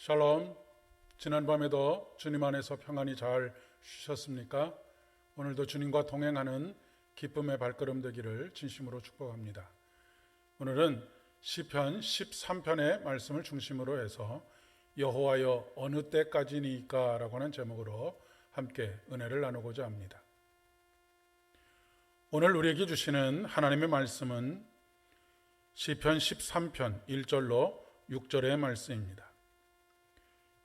샬롬. 지난밤에도 주님 안에서 평안히 잘 쉬셨습니까? 오늘도 주님과 동행하는 기쁨의 발걸음 되기를 진심으로 축복합니다. 오늘은 시편 13편의 말씀을 중심으로 해서 여호와여 어느 때까지니까라고 하는 제목으로 함께 은혜를 나누고자 합니다. 오늘 우리에게 주시는 하나님의 말씀은 시편 13편 1절로 6절의 말씀입니다.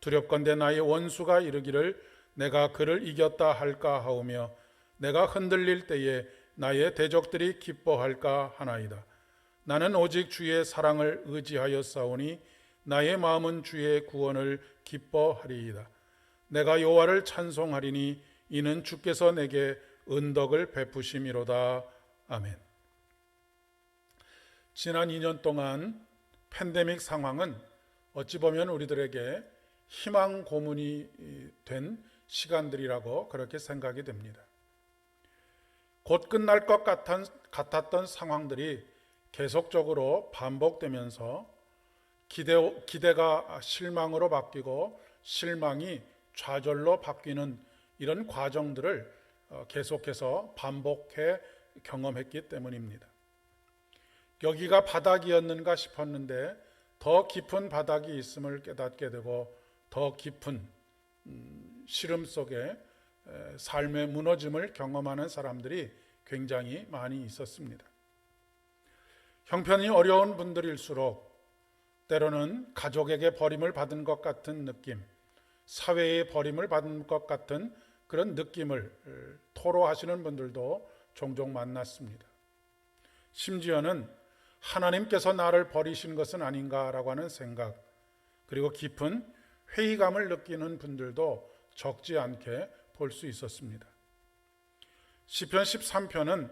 두렵건대 나의 원수가 이르기를 내가 그를 이겼다 할까 하오며 내가 흔들릴 때에 나의 대적들이 기뻐할까 하나이다. 나는 오직 주의 사랑을 의지하여 싸우니 나의 마음은 주의 구원을 기뻐하리이다. 내가 여호와를 찬송하리니 이는 주께서 내게 은덕을 베푸심이로다. 아멘. 지난 2년 동안 팬데믹 상황은 어찌 보면 우리들에게 희망 고문이 된 시간들이라고 그렇게 생각이 됩니다. 곧 끝날 것 같았던 상황들이 계속적으로 반복되면서 기대, 기대가 실망으로 바뀌고 실망이 좌절로 바뀌는 이런 과정들을 어, 계속해서 반복해 경험했기 때문입니다. 여기가 바닥이었는가 싶었는데 더 깊은 바닥이 있음을 깨닫게 되고 더 깊은 음, 시름 속에 삶의 무너짐을 경험하는 사람들이 굉장히 많이 있었습니다. 형편이 어려운 분들일수록 때로는 가족에게 버림을 받은 것 같은 느낌, 사회의 버림을 받은 것 같은 그런 느낌을 토로하시는 분들도 종종 만났습니다. 심지어는 하나님께서 나를 버리신 것은 아닌가라고 하는 생각, 그리고 깊은 회의감을 느끼는 분들도 적지 않게 볼 수 있었습니다. 시편 13편은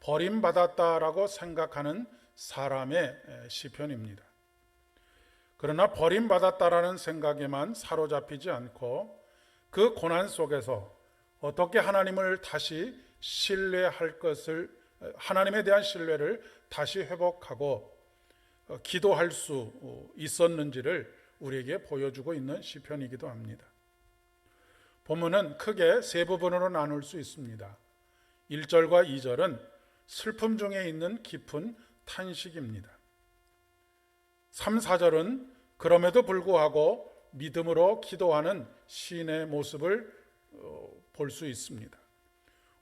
버림받았다라고 생각하는 사람의 시편입니다. 그러나 버림받았다라는 생각에만 사로잡히지 않고 그 고난 속에서 어떻게 하나님을 다시 신뢰할 것을 하나님에 대한 신뢰를 다시 회복하고 기도할 수 있었는지를 우리에게 보여주고 있는 시편이기도 합니다. 본문은 크게 세 부분으로 나눌 수 있습니다. 1절과 2절은 슬픔 중에 있는 깊은 탄식입니다. 3, 4절은 그럼에도 불구하고 믿음으로 기도하는 시인의 모습을 어, 볼수 있습니다.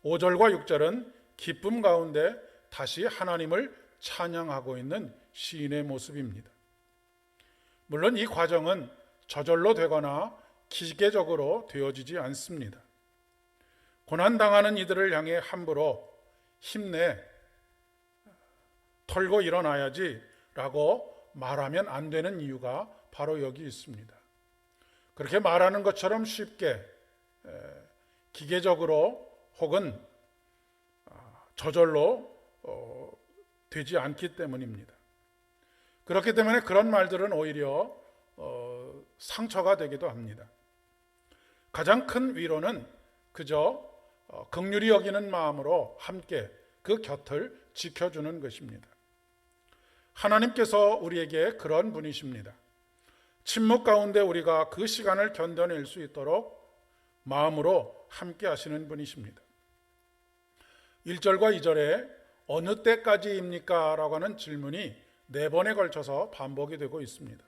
5절과 6절은 기쁨 가운데 다시 하나님을 찬양하고 있는 시인의 모습입니다. 물론 이 과정은 저절로 되거나 기계적으로 되어지지 않습니다. 고난당하는 이들을 향해 함부로 힘내 털고 일어나야지 라고 말하면 안 되는 이유가 바로 여기 있습니다. 그렇게 말하는 것처럼 쉽게 기계적으로 혹은 아, 저절로 어, 되지 않기 때문입니다. 그렇기 때문에 그런 말들은 오히려 어, 상처가 되기도 합니다. 가장 큰 위로는 그저 어, 극률이 여기는 마음으로 함께 그 곁을 지켜주는 것입니다. 하나님께서 우리에게 그런 분이십니다. 침묵 가운데 우리가 그 시간을 견뎌낼 수 있도록 마음으로 함께 하시는 분이십니다. 1절과 2절에 어느 때까지입니까? 라고 하는 질문이 네 번에 걸쳐서 반복이 되고 있습니다.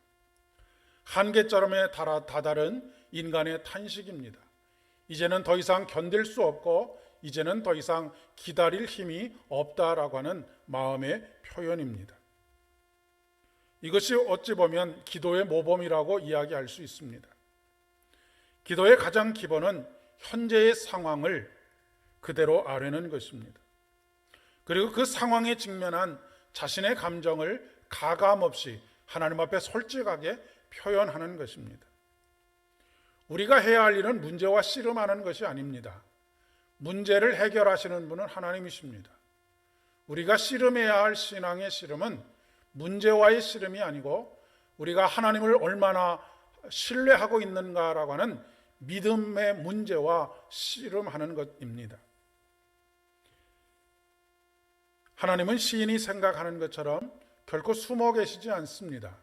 한계점에 다다른 인간의 탄식입니다. 이제는 더 이상 견딜 수 없고 이제는 더 이상 기다릴 힘이 없다라고 하는 마음의 표현입니다. 이것이 어찌 보면 기도의 모범이라고 이야기할 수 있습니다. 기도의 가장 기본은 현재의 상황을 그대로 아뢰는 것입니다. 그리고 그 상황에 직면한 자신의 감정을 가감 없이 하나님 앞에 솔직하게 표현하는 것입니다. 우리가 해야 할 일은 문제와 씨름하는 것이 아닙니다. 문제를 해결하시는 분은 하나님이십니다. 우리가 씨름해야 할 신앙의 씨름은 문제와의 씨름이 아니고 우리가 하나님을 얼마나 신뢰하고 있는가라고 하는 믿음의 문제와 씨름하는 것입니다. 하나님은 시인이 생각하는 것처럼 결코 숨어 계시지 않습니다.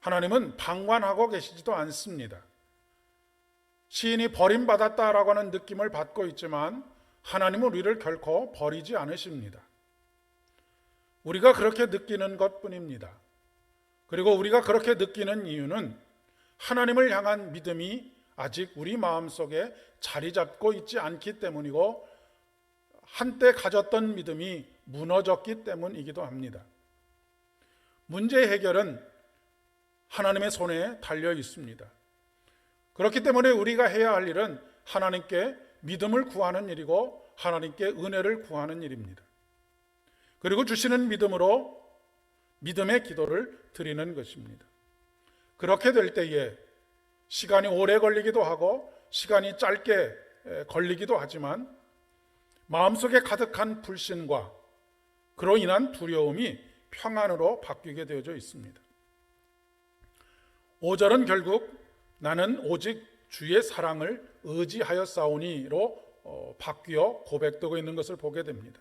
하나님은 방관하고 계시지도 않습니다. 시인이 버림받았다라고 하는 느낌을 받고 있지만 하나님은 우리를 결코 버리지 않으십니다. 우리가 그렇게 느끼는 것 뿐입니다. 그리고 우리가 그렇게 느끼는 이유는 하나님을 향한 믿음이 아직 우리 마음 속에 자리 잡고 있지 않기 때문이고 한때 가졌던 믿음이 무너졌기 때문이기도 합니다. 문제 해결은 하나님의 손에 달려 있습니다. 그렇기 때문에 우리가 해야 할 일은 하나님께 믿음을 구하는 일이고 하나님께 은혜를 구하는 일입니다. 그리고 주시는 믿음으로 믿음의 기도를 드리는 것입니다. 그렇게 될 때에 시간이 오래 걸리기도 하고 시간이 짧게 걸리기도 하지만 마음속에 가득한 불신과 그로 인한 두려움이 평안으로 바뀌게 되어져 있습니다. 5절은 결국 나는 오직 주의 사랑을 의지하여 싸우니로 어, 바뀌어 고백되고 있는 것을 보게 됩니다.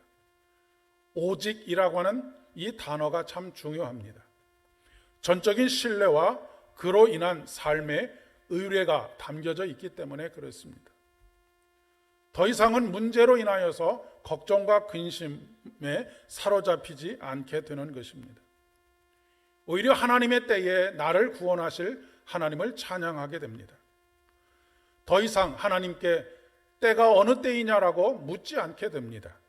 오직이라고 하는 이 단어가 참 중요합니다. 전적인 신뢰와 그로 인한 삶의 의뢰가 담겨져 있기 때문에 그렇습니다. 더 이상은 문제로 인하여서 걱정과 근심에 사로잡히지 않게 되는 것입니다. 오히려 하나님의 때에 나를 구원하실 하나님을 찬양하게 됩니다. 더 이상 하나님께 때가 어느 때이냐라고 묻지 않게 됩니다.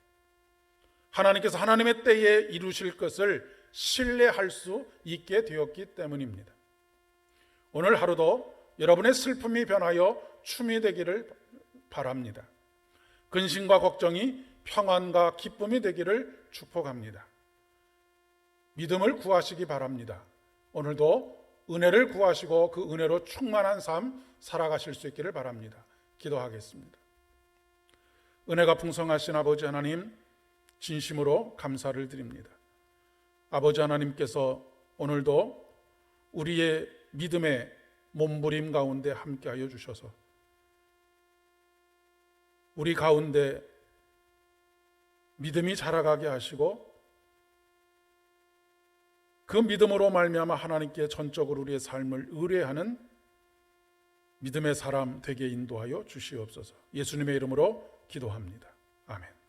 하나님께서 하나님의 때에 이루실 것을 신뢰할 수 있게 되었기 때문입니다. 오늘 하루도 여러분의 슬픔이 변하여 춤이 되기를 바랍니다. 근심과 걱정이 평안과 기쁨이 되기를 축복합니다. 믿음을 구하시기 바랍니다. 오늘도 은혜를 구하시고 그 은혜로 충만한 삶 살아가실 수 있기를 바랍니다. 기도하겠습니다. 은혜가 풍성하신 아버지 하나님, 진심으로 감사를 드립니다. 아버지 하나님께서 오늘도 우리의 믿음의 몸부림 가운데 함께하여 주셔서 우리 가운데 믿음이 자라가게 하시고 그 믿음으로 말미암아 하나님께 전적으로 우리의 삶을 의뢰하는 믿음의 사람 되게 인도하여 주시옵소서. 예수님의 이름으로 기도합니다. 아멘.